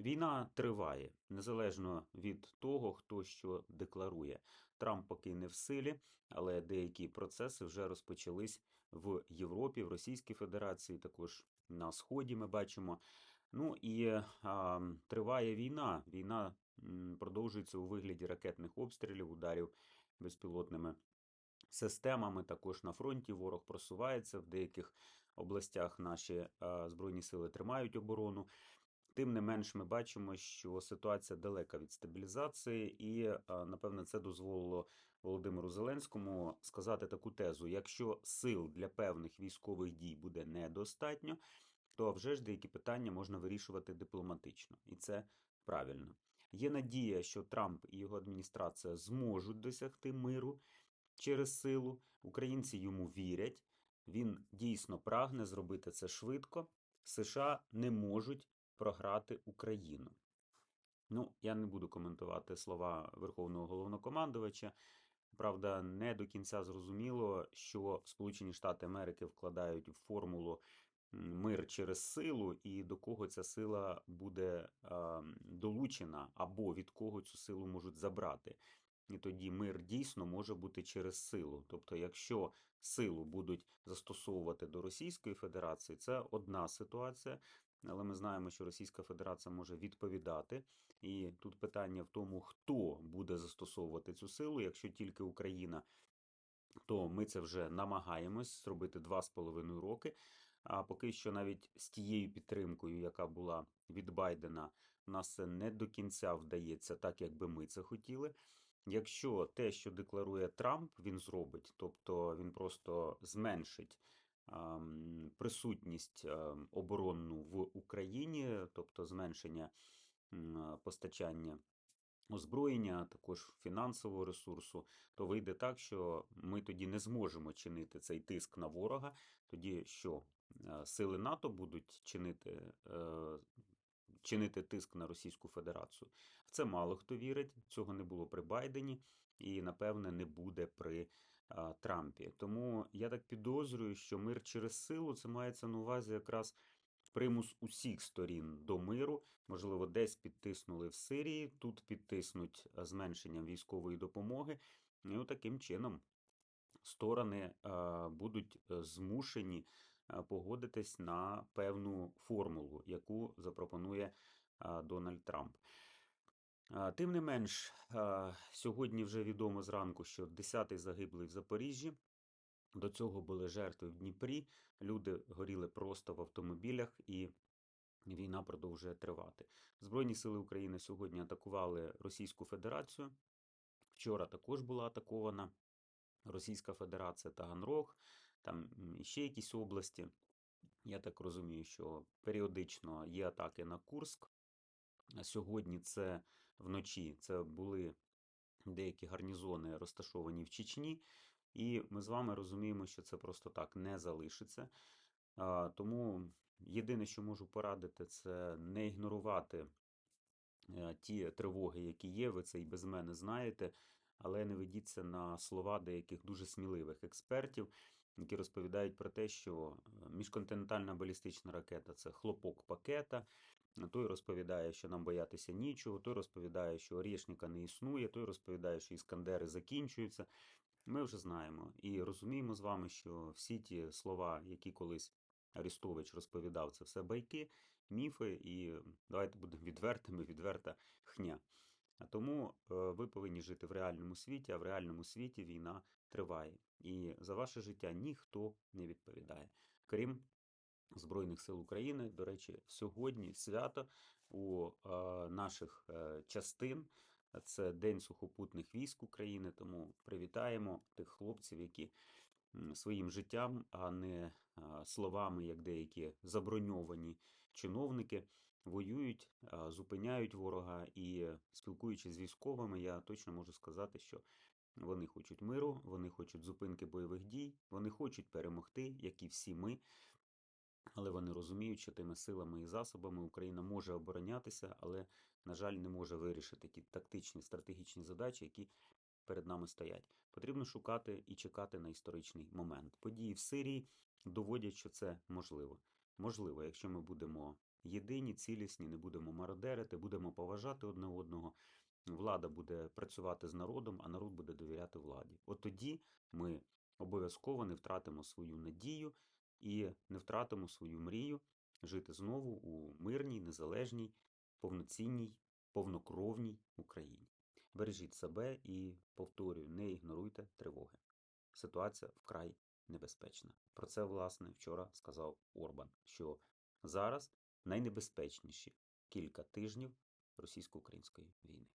Війна триває незалежно від того, хто що декларує. Трамп поки не в силі, але деякі процеси вже розпочались в Європі, в Російській Федерації, також на Сході ми бачимо. Ну і а, триває війна. Війна продовжується у вигляді ракетних обстрілів, ударів безпілотними системами. Також на фронті ворог просувається в деяких областях. Наші а, збройні сили тримають оборону. Тим не менш, ми бачимо, що ситуація далека від стабілізації, і напевне це дозволило Володимиру Зеленському сказати таку тезу: якщо сил для певних військових дій буде недостатньо, то вже ж деякі питання можна вирішувати дипломатично, і це правильно. Є надія, що Трамп і його адміністрація зможуть досягти миру через силу. Українці йому вірять. Він дійсно прагне зробити це швидко. США не можуть програти Україну. Ну, я не буду коментувати слова Верховного головнокомандувача. Правда, не до кінця зрозуміло, що Сполучені Штати Америки вкладають в формулу мир через силу, і до кого ця сила буде долучена, або від кого цю силу можуть забрати. І тоді мир дійсно може бути через силу. Тобто, якщо силу будуть застосовувати до Російської Федерації, це одна ситуація. Але ми знаємо, що Російська Федерація може відповідати. І тут питання в тому, хто буде застосовувати цю силу. Якщо тільки Україна, то ми це вже намагаємось зробити два з половиною роки. А поки що навіть з тією підтримкою, яка була від Байдена, нас це не до кінця вдається так, як би ми це хотіли. Якщо те, що декларує Трамп, він зробить, тобто він просто зменшить присутність оборонну в Україні, тобто зменшення постачання озброєння, також фінансового ресурсу, то вийде так, що ми тоді не зможемо чинити цей тиск на ворога. Тоді що Е, сили НАТО будуть чинити, е, чинити тиск на Російську Федерацію. В це мало хто вірить. Цього не було при Байдені і, напевне, не буде при Трампі. Тому я так підозрюю, що мир через силу це мається на увазі якраз примус усіх сторін до миру. Можливо, десь підтиснули в Сирії, тут підтиснуть зменшенням військової допомоги. І таким чином сторони будуть е, змушені погодитись на певну формулу, яку запропонує Дональд Трамп. Тим не менш, сьогодні вже відомо зранку, що 10-й загиблий в Запоріжжі. До цього були жертви в Дніпрі. Люди горіли просто в автомобілях, і війна продовжує тривати. Збройні сили України сьогодні атакували Російську Федерацію. Вчора також була атакована Російська Федерація Таганрог, там м, іще якісь області. Я так розумію, що періодично є атаки на Курск. Сьогодні це вночі це були деякі гарнізони розташовані в Чечні, і ми з вами розуміємо, що це просто так не залишиться. Тому єдине, що можу порадити, це не ігнорувати е, ті тривоги, які є. Ви це і без мене знаєте, але не ведіться на слова деяких дуже сміливих експертів, які розповідають про те, що е, міжконтинентальна балістична ракета це хлопок пакета. Той розповідає, що нам боятися нічого, той розповідає, що Орєшніка не існує, той розповідає, що іскандери закінчуються. Ми вже знаємо і розуміємо з вами, що всі ті слова, які колись Арістович розповідав, це все байки, міфи, і давайте будемо відвертими, відверта хня. А тому е, ви повинні жити в реальному світі, а в реальному світі війна триває. І за ваше життя ніхто не відповідає. Крім Збройних сил України. До речі, сьогодні свято у е, наших е, частин. Це День сухопутних військ України. Тому привітаємо тих хлопців, які своїм життям, а не словами, як деякі заброньовані чиновники, воюють, зупиняють ворога. І спілкуючись з військовими, я точно можу сказати, що вони хочуть миру, вони хочуть зупинки бойових дій, вони хочуть перемогти, як і всі ми. Але вони розуміють, що тими силами і засобами Україна може оборонятися, але, на жаль, не може вирішити ті тактичні стратегічні задачі, які перед нами стоять. Потрібно шукати і чекати на історичний момент. Події в Сирії доводять, що це можливо. Можливо, якщо ми будемо єдині, цілісні, не будемо мародерити, будемо поважати одне одного. Влада буде працювати з народом, а народ буде довіряти владі. От тоді ми обов'язково не втратимо свою надію і не втратимо свою мрію жити знову у мирній, незалежній, повноцінній, повнокровній Україні. Бережіть себе і повторюю, не ігноруйте тривоги. Ситуація вкрай небезпечна. Про це, власне, вчора сказав Орбан, що зараз найнебезпечніші кілька тижнів російсько-української війни.